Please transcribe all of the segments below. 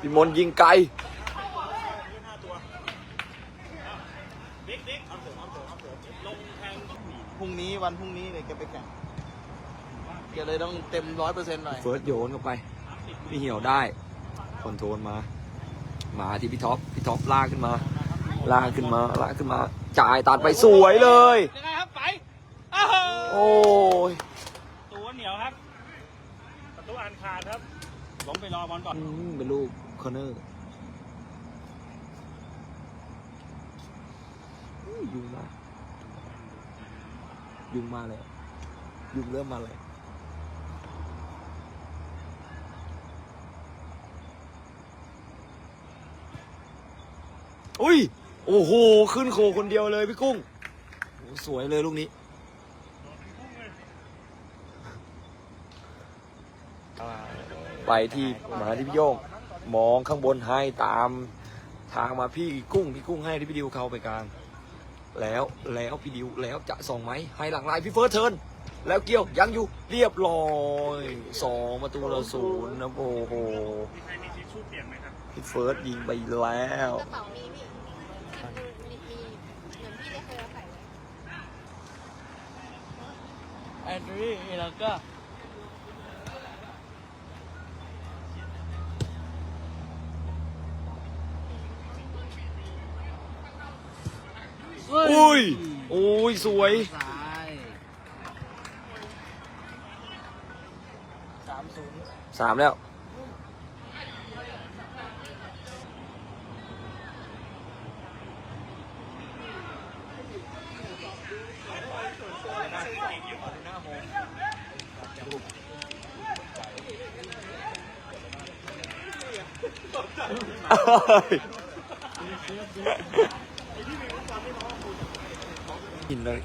พี่มนต์ยิงไกลพรุ่งนี้วันพรุ่งนี้เนี่ยแกไปแข่งแกเลยต้องเต็มร้อยเปอร์เซ็นต์หน่อยเฟิร์สโยนเข้าไป พี่เหี่ยวได้ คอนโทรลมา มาที่พี่ท็อป พี่ท็อปลากขึ้นมา ลากขึ้นมา ลากขึ้นมา จ่ายตัดไปสวยเลย ยังไงครับไปอ้าวโอ้ยตัวเหนียวครับ ประตูอันขาดครับ ล้มไปรอบอลก่อนอืมเป็นลูกคอร์เนอร์อุ้ยยุงมายุงมาเลยยุงเริ่มมาเลยอุ้ย โอ้โห ขึ้นโคคนเดียวเลยพี่กุ้งโอ้สวยเลยลูกนี้ ไปที่มาที่พี่โยงมองข้างบนให้ตามทางมาพี่กุ้งพี่กุ้งให้ที่พี่ดิวเข้าไปกลาง แล้วแล้วพี่ดิวแล้วจะส่งไหมให้หลังลายพี่เฟิร์สเทิร์นแล้วเกี่ยวยังอยู่เรียบร้อยสองประตูละศูนย์นะโอ้โหมีใครมีทิชชู่เปียกไหมครับพี่เฟิร์สยิงไปแล้วกระเป๋ามีพี่มีมีเหมือนพี่ได้เคยเอาใส่ไว้แอนดรีแล้วก็ อุ้ยโอ้ยสวย ซ้ายสามศูนย์สามแล้ว กินเลย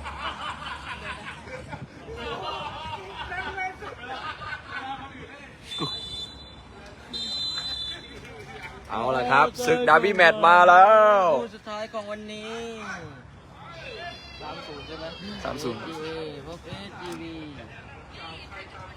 เอาละครับศึกดาร์บี้แมตช์มาแล้วคู่สุดท้ายของวันนี้สามศูนย์ใช่ไหมสามศูนย์เอพวกเอสดีวี